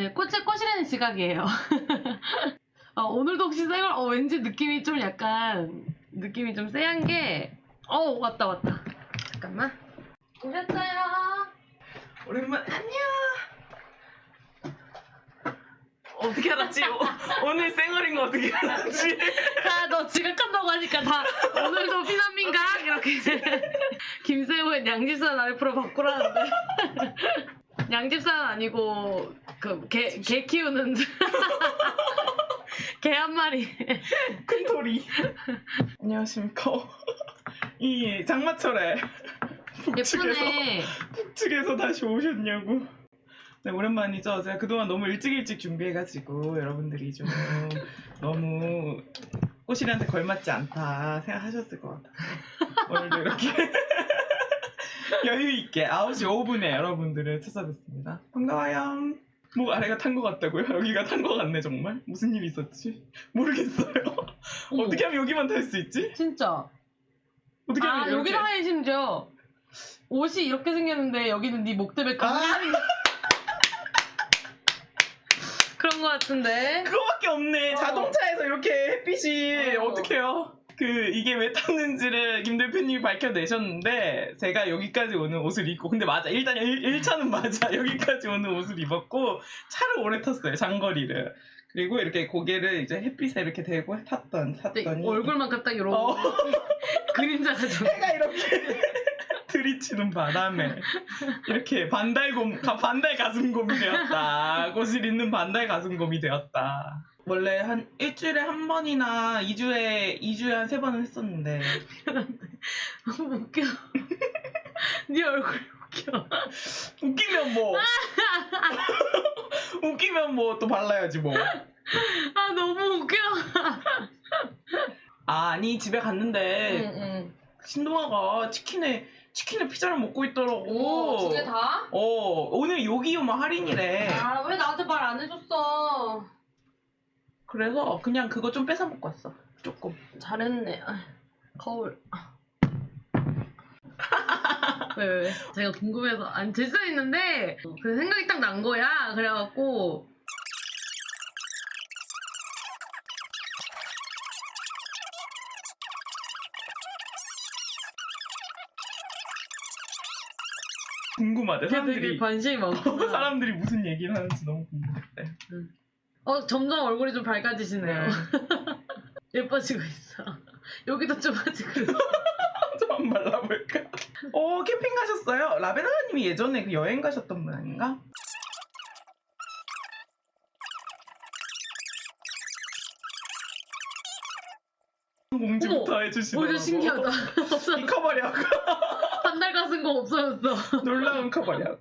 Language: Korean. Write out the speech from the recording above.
네, 꽃이 꽃이라는 지각이에요. 아, 오늘도 혹시 생얼 어, 왠지 느낌이 좀 약간 느낌이 좀 쎄한 게 어, 왔다 왔다. 잠깐만. 오셨어요. 오랜만 안녕. 어떻게 알았지? 오, 오늘 쌩얼인 거 어떻게 알았지? 아, 너 지각한다고 하니까 다 오늘도 피난민가? 이렇게 김세호의 양집산 알프로 바꾸라는데 양집산 아니고 그개 개 키우는 개 한 마리 큰 소리. 안녕하십니까. 이 장마철에 북측에서 예쁘네 북측에서 다시 오셨냐고. 네, 오랜만이죠. 제가 그동안 너무 일찍 일찍 준비해가지고 여러분들이 좀 너무 꼬시리한테 걸맞지 않다 생각하셨을 것 같아요. 오늘도 이렇게 여유 있게 9시 5분에 여러분들을 찾아뵙습니다. 반가워요. 목 아래가 탄 것 같다고요? 여기가 탄 것 같네 정말? 무슨 일이 있었지? 모르겠어요. 어떻게 하면 여기만 탈 수 있지? 진짜 어떻게 하면 아 이렇게... 여기다 해 심지어 옷이 이렇게 생겼는데 여기는 네 목대백까지 아! 그런 거 같은데 그거밖에 없네. 어. 자동차에서 이렇게 햇빛이 어. 어. 떻게 해요 그 이게 왜 탔는지를 김 대표님이 밝혀내셨는데 제가 여기까지 오는 옷을 입고 근데 맞아. 일단 1, 차는 맞아. 여기까지 오는 옷을 입었고 차를 오래 탔어요 장거리를. 그리고 이렇게 고개를 이제 햇빛에 이렇게 대고 탔던 탔더니. 얼굴만 딱 이러고 어. 그림자가 좀 해가 이렇게 들이치는 바람에 이렇게 반달곰 가- 반달 가슴곰이 되었다. 꽃을 잇는 반달 가슴곰이 되었다. 원래 한 일주일에 한 번이나 2주에 2주에 한 세 번은 했었는데 너무 웃겨. 네 얼굴 웃겨. 웃기면 뭐 웃기면 뭐 또 발라야지 뭐. 아 너무 웃겨. 아, 아니 집에 갔는데 응, 응. 신동아가 치킨에 치킨에 피자를 먹고 있더라고. 오, 두개 다? 어 오늘 요기요마 할인이래. 아 왜 나한테 말 안 해줬어? 그래서 그냥 그거 좀 뺏어 먹고 왔어. 조금. 잘했네. 아, 거울. 왜, 왜, 왜? 제가 궁금해서, 아니, 될 수도 있는데, 그 생각이 딱 난 거야. 그래갖고, 궁금하대. 사람들이 관심이 많구나. 사람들이 무슨 얘기를 하는지 너무 궁금했대. 어, 점점 얼굴이 좀 밝아지시네요. 예뻐지고 있어. 여기도 좀 아직 그래. 좀 말라볼까? 오 캠핑 가셨어요? 라베나님이 예전에 그 여행 가셨던 분 아닌가? 공지부터 해주시더라고. 오, 저 신기하다. 갔은 거 없어졌어. 놀라운 커버력.